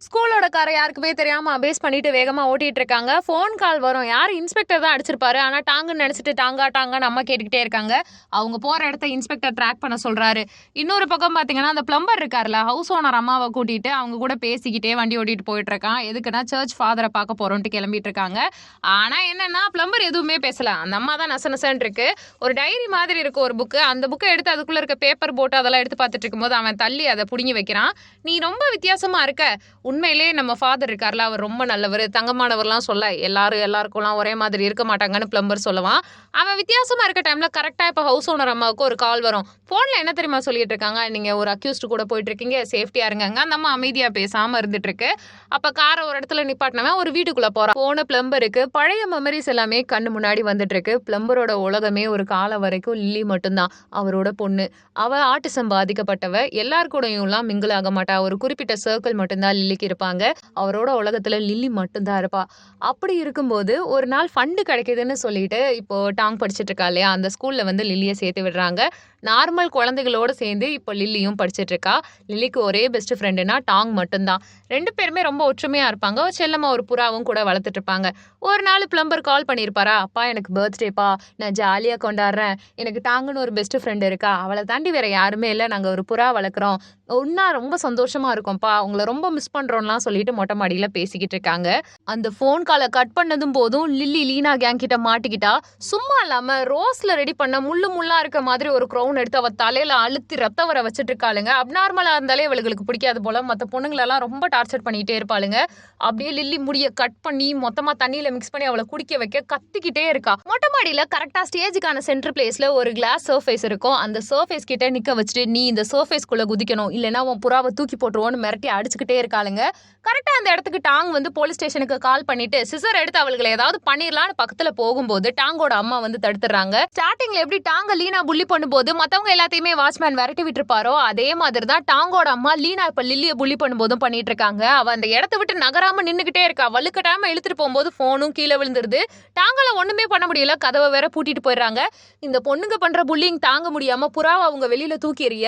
ஸ்கூலோட காரை யாருக்குமே தெரியாம அபேஸ் பண்ணிட்டு வேகமா ஓட்டிட்டு இருக்காங்க. ஃபோன் கால் வரும். யார் இன்ஸ்பெக்டர் தான் அடிச்சிருப்பாரு. ஆனா டாங்குன்னு நினைச்சிட்டு டாங்கா டாங்கன்னு அம்மா கேட்டுக்கிட்டே இருக்காங்க. அவங்க போற இடத்த இன்ஸ்பெக்டர் ட்ராக் பண்ண சொல்றாரு. இன்னொரு பக்கம் பாத்தீங்கன்னா அந்த பிளம்பர் இருக்கார்ல ஹவுஸ் ஓனர் அம்மாவை கூட்டிட்டு அவங்க கூட பேசிக்கிட்டே வண்டி ஓட்டிட்டு போயிட்டு இருக்கான். எதுக்குன்னா சர்ச் ஃபாதரை பார்க்க போகிறோன்ட்டு கிளம்பிட்டு இருக்காங்க. ஆனா என்னன்னா பிளம்பர் எதுவுமே பேசல. அந்த அம்மா தான் நச நசன்னு இருக்கு. ஒரு டைரி மாதிரி இருக்கு ஒரு புக்கு அந்த புக்கை எடுத்து அதுக்குள்ள இருக்க பேப்பர் போட்டு அதெல்லாம் எடுத்து பார்த்துட்டு இருக்கும்போது அவன் தள்ளி அதை புடுங்கி வைக்கிறான். நீ ரொம்ப வித்தியாசமா இருக்க. உண்மையிலே நம்ம ஃபாதர் இருக்கார்ல அவர் ரொம்ப நல்லவர் தங்கமானவர்லாம் சொல்ல எல்லாரும் எல்லாருக்கும்லாம் ஒரே மாதிரி இருக்க மாட்டாங்கன்னு பிளம்பர் சொல்லுவான். அவன் வித்தியாசமாக இருக்க டைமில் கரெக்டாக இப்போ ஹவுஸ் ஓனர் அம்மாவுக்கு ஒரு கால் வரும். ஃபோனில் என்ன தெரியுமா சொல்லிட்டு இருக்காங்க? நீங்கள் ஒரு அக்யூஸ்ட் கூட போயிட்டு இருக்கீங்க சேஃப்டியாக இருங்கங்க. அந்த அம்மா அமைதியாக பேசாமல் இருந்துட்டு இருக்கு. அப்போ காரை ஒரு இடத்துல நிப்பாட்டினவன் ஒரு வீட்டுக்குள்ளே போகிறான் போன பிளம்பருக்கு பழைய மெமரிஸ் எல்லாமே கண்ணு முன்னாடி வந்துட்டு இருக்கு. பிளம்பரோட உலகமே ஒரு காலம் வரைக்கும் லில்லி மட்டும்தான். அவரோட பொண்ணு. அவள் ஆட்டிசம் பாதிக்கப்பட்டவ எல்லார் கூடயும்லாம் மிங்கிள் ஆக மாட்டா. ஒரு குறிப்பிட்ட சர்க்கிள் மட்டும்தான் லில்லிக்கு இருப்பாங்க. அவரோட உலகத்துல லில்லி மட்டும்தான் இருப்பா. அப்படி இருக்கும்போது ஒரு நாள் ஃபண்டு கிடைக்குதுன்னு சொல்லிட்டு இப்போ டாங் படிச்சிட்டு இருக்கா இல்லையா? அந்த ஸ்கூல்ல வந்து லில்லியை சேர்த்து விடுறாங்க. நார்மல் குழந்தைகளோட சேர்ந்து இப்போ லில்லியும் படிச்சிட்டு இருக்கா லில்லிக்கு ஒரே பெஸ்ட் ஃப்ரெண்டுனா டாங் மட்டும்தான். ரெண்டு பேருமே ரொம்ப ஒற்றுமையா இருப்பாங்க. செல்லம்மா ஒரு புறாவும் கூட வளர்த்துட்டு இருப்பாங்க ஒரு நாள் பிளம்பர் கால் பண்ணியிருப்பாரா அப்பா எனக்கு பர்த்டேப்பா நான் ஜாலியாக கொண்டாடுறேன். எனக்கு டாங்குன்னு ஒரு பெஸ்ட் ஃப்ரெண்டு இருக்கா. அவளை தாண்டி வேற யாருமே இல்லை. நாங்கள் ஒரு புறா வளர்க்குறோம். ஒன்னா ரொம்ப சந்தோஷமா இருக்கோம்ப்பா உங்களை ரொம்ப மிஸ் பண்றோம்லாம் சொல்லிட்டு மொட்டை மாடியில பேசிக்கிட்டு இருக்காங்க அந்த ஃபோன் காலை கட் பண்ணதும் போதும் லில்லி லீனா கேங் கிட்ட மாட்டிக்கிட்டா. சும்மா இல்லாம ரோஸ்ல ரெடி பண்ண முள்ளு முள்ளா இருக்க மாதிரி ஒரு க்ரௌன் எடுத்து அவள் தலையில் அழுத்தி ரத்த வர வச்சுட்டு இருக்காளுங்க அப்நார்மலாக இருந்தாலே இவளுக்கு பிடிக்காது போல். மற்ற பொண்ணுங்களெல்லாம் ரொம்ப டார்ச்சர் பண்ணிகிட்டே இருப்பாளுங்க. அப்படியே லில்லி முடிய கட் பண்ணி மொத்தமாக தண்ணியில் மிக்ஸ் பண்ணி அவளை குடிக்க வைக்க கத்திக்கிட்டே இருக்கா. மொட்டை மாடியில் கரெக்டாக ஸ்டேஜுக்கான சென்டர் பிளேஸில் ஒரு கிளாஸ் சர்ஃபேஸ் இருக்கும். அந்த சர்ஃபேஸ் கிட்டே நிற்க வச்சுட்டு நீ இந்த சர்ஃபேஸ்க்குள்ள குதிக்கணும். இல்லைன்னா உன் புறாவை தூக்கி போட்டுருவோன்னு மிரட்டி அடிச்சுக்கிட்டே இருக்காளுங்க. கரெக்டாக அந்த இடத்துக்கு டாங் வந்து போலீஸ் ஸ்டேஷனுக்கு கால் பண்ணிட்டு சிசர் எடுத்து அவளுக்கு ஏதாவது பண்ணிடலாம்னு பக்கத்தில் போகும்போது டாங்கோட அம்மா வந்து தடுத்துறாங்க. ஸ்டார்டிங்ல எப்படி டாங்க லீனா புள்ளி பண்ணும்போது மற்றவங்க எல்லாத்தையுமே வாட்ச்மேன் விரட்டி விட்டுருப்பாரோ அதே மாதிரி தான் டாங்கோட அம்மா லீனா இப்போ லில்லியை புள்ளி பண்ணும்போதும் பண்ணிட்டு இருக்காங்க அவ அந்த இடத்த விட்டு நகராம நின்னுகிட்டே இருக்கா. வலுக்கட்டாம இழுத்துட்டு போகும்போது ஃபோனும் கீழே விழுந்துருது. டாங்கல ஒண்ணுமே பண்ண முடியல. கதவை வேற பூட்டிட்டு போயிடுறாங்க. இந்த பொண்ணுங்க பண்ற புள்ளிங் தாங்க முடியாம புறாவை அவங்க வெளியில தூக்கி எறிய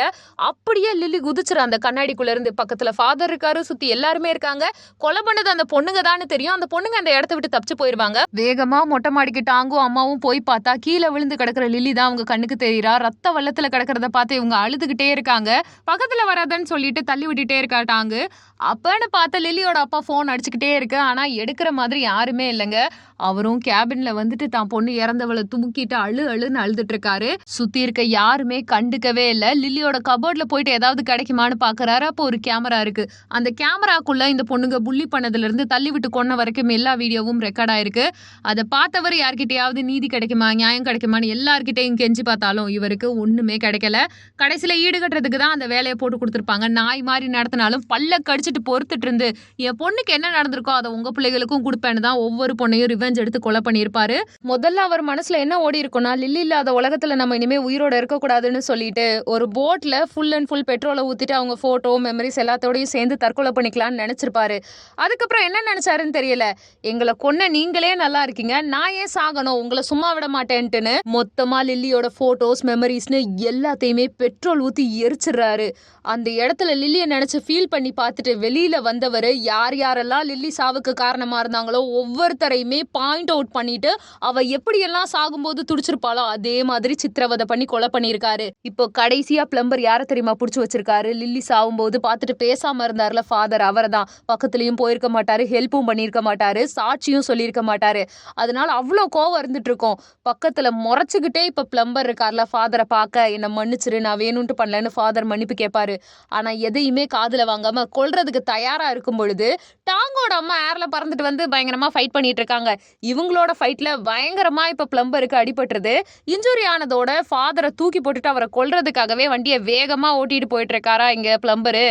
அப்படியே லில்லி குதிச்சுற அந்த கண்ணாடிக்குள்ள இருந்து. பக்கத்துல ஃபாதர் இருக்காரு சுத்தி எல்லாருமே இருக்காங்க. கொலை பண்ணது அந்த பொண்ணுங்க தான் தெரியும். அந்த பொண்ணுங்க அந்த இடத்த விட்டு தப்பிச்சு போயிருவாங்க வேகமா மொட்டை மாடிக்கு டாங்கும் அம்மாவும் போய் பார்த்தா கீழே விழுந்து கிடக்குற லில்லி தான் அவங்க கண்ணுக்கு தெரியுறா. ரத்த வெள்ளத்துல கிடக்கிறத பார்த்து இவங்க அழுதுகிட்டே இருக்காங்க. பக்கத்துல வராதன்னு சொல்லிட்டு தள்ளி விட்டுட்டே இருக்காட்டாங்க. அப்பன்னு பார்த்த லில்லியோட அப்பா ஃபோன் அடிச்சுக்கிட்டே இருக்கு. ஆனால் எடுக்கிற மாதிரி யாருமே இல்லைங்க. அவரும் கேபின்ல வந்துட்டு தான் பொண்ணு இறந்தவளை தூக்கிட்டு அழு அழுன்னு அழுதுட்டு இருக்காரு. சுத்தி இருக்க யாருமே கண்டுக்கவே இல்லை. லில்லியோட கபோர்ட்ல போயிட்டு ஏதாவது கிடைக்குமான்னு பாக்குறாரு. அப்போ ஒரு கேமரா இருக்கு. அந்த கேமராக்குள்ள இந்த பொண்ணுங்க புள்ளி பண்ணதுல இருந்து தள்ளி விட்டு கொன்ன வரைக்கும் எல்லா வீடியோவும் ரெக்கார்ட் ஆயிருக்கு. அதை பார்த்தவர் யார்கிட்டயாவது நீதி கிடைக்குமா நியாயம் கிடைக்குமான்னு எல்லார்கிட்டையும் கெஞ்சி பார்த்தாலும் இவருக்கு ஒண்ணுமே கிடைக்கல. கடைசியில ஈடுகட்டுறதுக்கு தான் அந்த வேலையை போட்டு கொடுத்துருப்பாங்க. நாய் மாதிரி நடத்தினாலும் பல்ல கடிச்சு கடிச்சிட்டு பொறுத்துட்டு இருந்து என் பொண்ணுக்கு என்ன நடந்திருக்கோ அதை உங்க பிள்ளைகளுக்கும் கொடுப்பேன்னு தான் ஒவ்வொரு பொண்ணையும் ரிவெஞ்ச் எடுத்து கொலை பண்ணியிருப்பாரு. முதல்ல அவர் மனசுல என்ன ஓடி இருக்கும்னா லில்லி இல்லாத உலகத்துல நம்ம இனிமே உயிரோட இருக்கக்கூடாதுன்னு சொல்லிட்டு ஒரு போட்ல ஃபுல் அண்ட் ஃபுல் பெட்ரோலை ஊத்திட்டு அவங்க போட்டோ மெமரிஸ் எல்லாத்தோடையும் சேர்ந்து தற்கொலை பண்ணிக்கலாம்னு நினைச்சிருப்பாரு. அதுக்கப்புறம் என்ன நினைச்சாருன்னு தெரியல. எங்களை கொன்ன நீங்களே நல்லா இருக்கீங்க. நான் ஏன் சாகணும்? உங்களை சும்மா விட மாட்டேன்ட்டுன்னு. மொத்தமா லில்லியோட போட்டோஸ் மெமரிஸ்னு எல்லாத்தையுமே பெட்ரோல் ஊத்தி எரிச்சிடுறாரு. அந்த இடத்துல லில்லியை நினைச்சு ஃபீல் பண்ணி பார்த்துட்டு வெளியில வந்தவர் யார் யாரெல்லாம் லில்லி சாவுக்கு காரணமா இருந்தாங்களோ ஒவ்வொருத்தரையுமே பாயிண்ட் அவுட் பண்ணிட்டு அவ எப்படியெல்லாம் சாகும்போது துடிச்சிருப்பாளோ அதே மாதிரி சித்திரவதை பண்ணி கொலை பண்ணியிருக்காரு. இப்போ கடைசியா பிளம்பர் யாரை தெரியுமா புடிச்சு வச்சிருக்காரு? லில்லி சாகும்போது பார்த்துட்டு பேசாம இருந்தார்ல ஃபாதர் அவர் தான் பக்கத்துலயும் போயிருக்க மாட்டாரு ஹெல்ப்பும் பண்ணியிருக்க மாட்டாரு சாட்சியும் சொல்லியிருக்க மாட்டாரு. அதனால அவ்வளோ கோவம் இருந்துட்டு இருக்கோம். பக்கத்துல முறைச்சுக்கிட்டே இப்ப பிளம்பர் இருக்கார்ல ஃபாதரை பார்க்க என்னை மன்னிச்சிரு நான் வேணும்ட்டு பண்ணலன்னு ஃபாதர் மன்னிப்பு கேட்பாரு. ஆனா எதையுமே காதுல வாங்காம கொல்றதுக்கு தயாரா இருக்கும் பொழுது டாங்கோட அம்மா ஏர்ல பறந்துட்டு வந்து பயங்கரமா ஃபைட் பண்ணிட்டு இருக்காங்க. இவங்களோட ஃபைட்ல பயங்கரமா இப்ப பிளம்பருக்கு அடிபட்டுருது. இன்ஜுரி ஆனதோட ஃபாதரை தூக்கி போட்டுட்டு அவரை கொல்றதுக்காகவே வண்டியை வேகமா ஓட்டிட்டு போயிட்டு இருக்காரா இங்க பிளம்பரு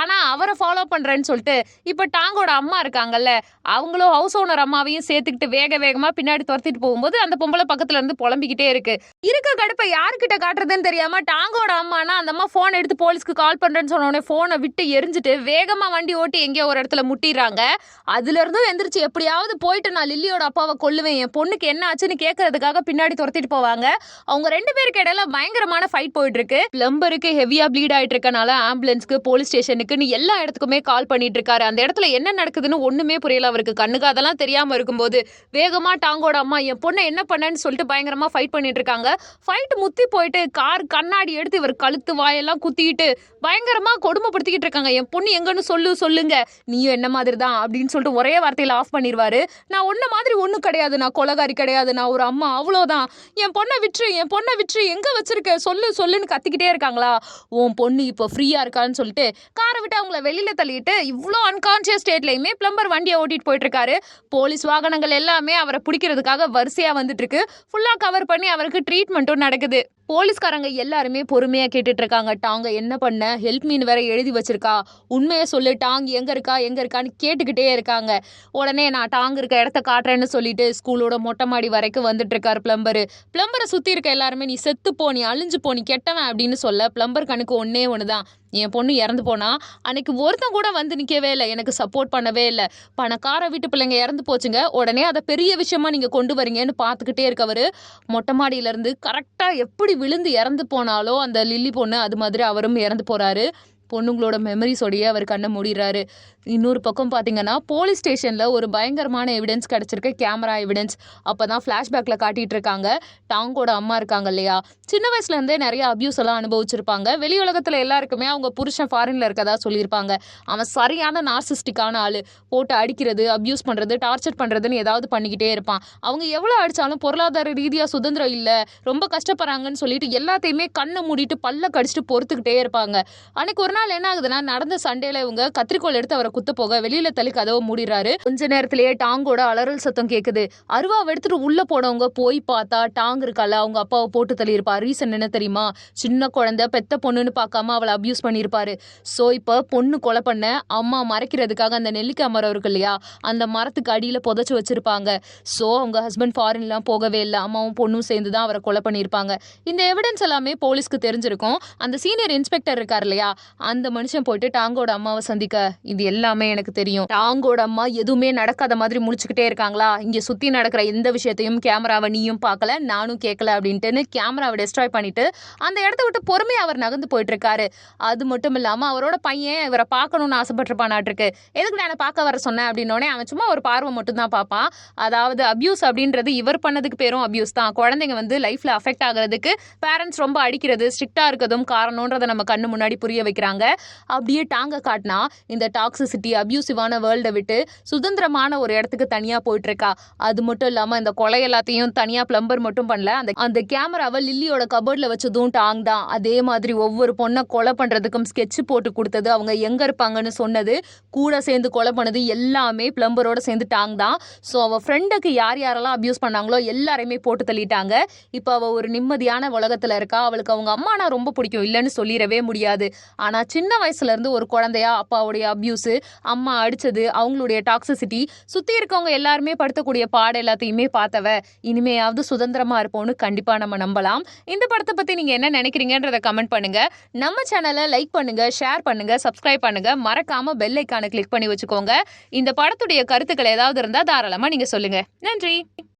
ஆனா அவரை ஃபாலோ பண்றேன்னு சொல்லிட்டு இப்ப டாங்கோட அம்மா இருக்காங்கல்ல அவங்களும் ஹவுஸ் ஓனர் அம்மாவையும் சேர்த்துக்கிட்டு வேக வேகமா பின்னாடி துரத்திட்டு போகும்போது அந்த பொம்பளை பக்கத்துல இருந்து புலம்பிக்கிட்டே இருக்கு. இருக்க கடுப்பை யாருக்கிட்ட காட்டுறதுன்னு தெரியாம டாங்கோட அம்மானா அந்த அம்மா போன் எடுத்து போலீஸ்க்கு கால் பண்றேன்னு சொன்ன உடனே போனை விட்டு எரிஞ்சிட்டு வேகமா வண்டி ஓட்டி எங்கேயோ ஒரு இடத்துல முட்டிடுறாங்க. அதுல இருந்தும் எந்திரிச்சு எப்படியாவது போயிட்டு நான் லில்லியோட அப்பாவை கொல்லுவேன். என் பொண்ணுக்கு என்ன ஆச்சுன்னு கேட்கறதுக்காக பின்னாடி துரத்திட்டு போவாங்க. அவங்க ரெண்டு பேருக்கு இடையில பயங்கரமான ஃபைட் போயிட்டு இருக்கு பிளம்பருக்கு ஹெவியா ப்ளீட் ஆயிட்டு இருக்கனால ஆம்புலன்ஸ்க்கு போலீஸ் ஸ்டேஷனுக்குன்னு எல்லா இடத்துக்குமே கால் பண்ணிட்டு இருக்காரு அந்த இடத்துல என்ன நடக்குதுன்னு ஒண்ணுமே புரியல அவருக்கு. கண்ணுக்கு அதெல்லாம் தெரியாம இருக்கும்போது வேகமா டாங்கோட அம்மா என் பொண்ணை என்ன பண்ணேன்னு சொல்லிட்டு பயங்கரமா ஃபைட் பண்ணிட்டு இருக்காங்க ஃபைட் முத்தி போயிட்டு கார் கண்ணாடி எடுத்து இவர் கழுத்து வாயெல்லாம் குத்திக்கிட்டு பயங்கரமா கொடுமைப்படுத்திக்கிட்டு இருக்காங்க என் பொண்ணு எங்கன்னு சொல்லு சொல்லுங்க. நீயும் என்ன மாதிரி தான் அப்படின்னு சொல்லிட்டு ஒரே வார்த்தையில் ஆஃப் பண்ணிடுவாரு நான் ஒன்ன மாதிரி ஒன்றும் கிடையாது. நான் கொலகாரி கிடையாது. நான் ஒரு அம்மா அவ்வளோதான் என் பொண்ணை விற்று என் பொண்ணை விற்று எங்கே வச்சிருக்க? சொல்லு சொல்லுன்னு கத்திக்கிட்டே இருக்காங்களா? உன் பொண்ணு இப்போ ஃப்ரீயாக இருக்கான்னு சொல்லிட்டு காரை விட்டு அவங்கள வெளியில் தள்ளிட்டு இவ்வளோ அன்கான்சியஸ் ஸ்டேட்லையுமே பிளம்பர் வண்டியை ஓட்டிட்டு போயிட்டு இருக்காரு. போலீஸ் வாகனங்கள் எல்லாமே அவரை பிடிக்கிறதுக்காக வரிசையாக வந்துட்டு இருக்கு. ஃபுல்லாக கவர் பண்ணி அவருக்கு ட்ரீட்மெண்ட்டும் நடக்குது. போலீஸ்காரங்க எல்லாருமே பொறுமையா கேட்டுட்டு இருக்காங்க டாங்க என்ன பண்ண? ஹெல்ப் மீன் வேற எழுதி வச்சிருக்கா. உண்மையை சொல்லு. டாங் எங்க இருக்கா? எங்க இருக்கான்னு கேட்டுக்கிட்டே இருக்காங்க. உடனே நான் டாங் இருக்க இடத்த காட்டுறேன்னு சொல்லிட்டு ஸ்கூலோட மொட்டை மாடி வரைக்கும் வந்துட்டு இருக்காரு பிளம்பர். பிளம்பரை சுத்தி இருக்க எல்லாருமே நீ செத்து போ நீ அழிஞ்சு போ நீ கெட்டவன் அப்படின்னு சொல்ல பிளம்பர் கணக்கு ஒன்னே தான் என் பொண்ணு இறந்து போனால் அன்னைக்கு ஒருத்தன் கூட வந்து நிற்கவே இல்லை. எனக்கு சப்போர்ட் பண்ணவே இல்லை. பணக்கார வீட்டு பிள்ளைங்க இறந்து போச்சுங்க. உடனே அதை பெரிய விஷயமா நீங்கள் கொண்டு வரீங்கன்னு பார்த்துக்கிட்டே இருக்கவர். மொட்டை மாடியிலேருந்து கரெக்டாக எப்படி விழுந்து இறந்து போனாலோ அந்த லில்லி பொண்ணு அது மாதிரி அவரும் இறந்து போகிறாரு பொண்ணுங்களோட மெமரிஸோடையே அவர் கண்ணை மூடிடுறாரு. இன்னொரு பக்கம் பார்த்தீங்கன்னா போலீஸ் ஸ்டேஷனில் ஒரு பயங்கரமான எவிடன்ஸ் கிடச்சிருக்கு. கேமரா எவிடன்ஸ் அப்போ தான் ஃப்ளாஷ்பேக்கில் காட்டிகிட்டு இருக்காங்க. டாங்கோட அம்மா இருக்காங்க இல்லையா? சின்ன வயசுலேருந்தே நிறைய அப்யூஸ் எல்லாம் அனுபவிச்சிருப்பாங்க. வெளி உலகத்தில் எல்லாருக்குமே அவங்க புருஷன் ஃபாரினில் இருக்கதா சொல்லியிருப்பாங்க. அவன் சரியான நார்சிஸ்டிக்கான ஆள். போட்டு அடிக்கிறது அப்யூஸ் பண்ணுறது டார்ச்சர் பண்ணுறதுன்னு ஏதாவது பண்ணிக்கிட்டே இருப்பான். அவங்க எவ்வளோ அடித்தாலும் பொருளாதார ரீதியாக சுதந்திரம் இல்லை. ரொம்ப கஷ்டப்படுறாங்கன்னு சொல்லிட்டு எல்லாத்தையுமே கண்ணை மூடிட்டு பல்ல கடிச்சிட்டு பொறுத்துக்கிட்டே இருப்பாங்க. அன்னைக்கு ஒரு நாள் என்ன ஆகுதுன்னா நடந்த சண்டேல இவங்க கத்திரிக்கோள் எடுத்து அவரை குத்த போக வெளியில தள்ளி கதவை மூடிடுறாரு. கொஞ்ச நேரத்திலேயே டாங்கோட அலறல் சத்தம் கேக்குது. அருவாவை எடுத்துட்டு உள்ள போனவங்க போய் பார்த்தா டாங் இருக்கால அவங்க அப்பாவை போட்டு தள்ளியிருப்பா ரீசன் என்ன தெரியுமா? சின்ன குழந்தை பெத்த பொண்ணுன்னு பார்க்காம அவளை அபியூஸ் பண்ணியிருப்பாரு. ஸோ இப்போ பொண்ணு கொலை பண்ண அம்மா மறைக்கிறதுக்காக அந்த நெல்லிக்காய் மரம் இருக்கு இல்லையா? அந்த மரத்துக்கு அடியில் புதைச்சி வச்சிருப்பாங்க. ஸோ அவங்க ஹஸ்பண்ட் ஃபாரின்லாம் போகவே இல்லை. அம்மாவும் பொண்ணும் சேர்ந்து தான் அவரை கொலை பண்ணியிருப்பாங்க. இந்த எவிடன்ஸ் எல்லாமே போலீஸ்க்கு தெரிஞ்சிருக்கும். அந்த சீனியர் இன்ஸ்பெக்டர் இருக்கார் இல்லையா? அந்த மனுஷன் போயிட்டு டாங்கோட அம்மாவை சந்திக்க. இது எல்லாம் எல்லாமே எனக்கு தெரியும். டாங்கோட அம்மா எதுவுமே நடக்காத மாதிரி முழிச்சுக்கிட்டே இருக்காங்களா? இங்க சுத்தி நடக்கிற எந்த விஷயத்தையும் கேமராவை நீயும் பார்க்கல நானும் கேட்கல அப்படின்ட்டுன்னு கேமராவை டெஸ்ட்ராய் பண்ணிட்டு அந்த இடத்த விட்டு பொறுமையா அவர் நகர்ந்து போயிட்டு இருக்காரு அது மட்டும் இல்லாம அவரோட பையன் இவரை பார்க்கணும்னு ஆசைப்பட்டிருப்பானாட்டிருக்கு. எதுக்கு நான் பார்க்க வர சொன்னேன் அப்படின்னோடனே அவன் சும்மா ஒரு பார்வை மட்டும் தான் பார்ப்பான். அதாவது அபியூஸ் அப்படின்றது இவர் பண்ணதுக்கு பேரும் அபியூஸ் தான். குழந்தைங்க வந்து லைஃப்ல அஃபெக்ட் ஆகுறதுக்கு பேரண்ட்ஸ் ரொம்ப அடிக்கிறது ஸ்ட்ரிக்டா இருக்கிறதும் காரணம்ன்றதை நம்ம கண்ணு முன்னாடி புரிய வைக்கிறாங்க. அப்படியே டாங்க காட்டினா இந்த டாக்ஸிசிட்டி அப்யூசிவான வேர்ல்டை விட்டு சுதந்திரமான ஒரு இடத்துக்கு தனியாக போயிட்டு இருக்கா அது மட்டும் இல்லாமல் இந்த கொலை எல்லாத்தையும் தனியாக பிளம்பர் மட்டும் பண்ணல. அந்த அந்த கேமராவை லில்லியோட கபோர்டில் வச்சதும் டாங் தான். அதே மாதிரி ஒவ்வொரு பொண்ணை கொலை பண்ணுறதுக்கும் ஸ்கெட்ச் போட்டு கொடுத்தது அவங்க எங்கே இருப்பாங்கன்னு சொன்னது. கூட சேர்ந்து கொலை பண்ணது எல்லாமே பிளம்பரோட சேர்ந்து டாங் தான். ஸோ அவள் ஃப்ரெண்டுக்கு யார் யாரெல்லாம் அப்யூஸ் பண்ணாங்களோ எல்லாரையுமே போட்டு தள்ளிட்டாங்க. இப்போ அவள் ஒரு நிம்மதியான உலகத்தில் இருக்கா. அவளுக்கு அவங்க அம்மானா ரொம்ப பிடிக்கும். இல்லைன்னு சொல்லிடவே முடியாது. ஆனால் சின்ன வயசுலேருந்து ஒரு குழந்தையா அப்பாவுடைய அப்யூஸு அம்மா அடிச்சது அவங்களுடைய டாக்ஸிசிட்டி சுத்தி இருக்கவங்க எல்லாருமே படுத்தக்கூடிய பாட எல்லாத்தையுமே பார்த்தவ இனிமையாவது சுதந்திரமா இருப்போம்னு கண்டிப்பா நம்ம நம்பலாம். இந்த படத்தை பத்தி நீங்க என்ன நினைக்கிறீங்கன்றத கமெண்ட் பண்ணுங்க. நம்ம சேனலை லைக் பண்ணுங்க ஷேர் பண்ணுங்க சப்ஸ்கிரைப் பண்ணுங்க. மறக்காம பெல் ஐக்கானை கிளிக் பண்ணி வச்சுக்கோங்க. இந்த படத்துடைய கருத்துக்கள் ஏதாவது இருந்தா தாராளமா நீங்க சொல்லுங்க. நன்றி!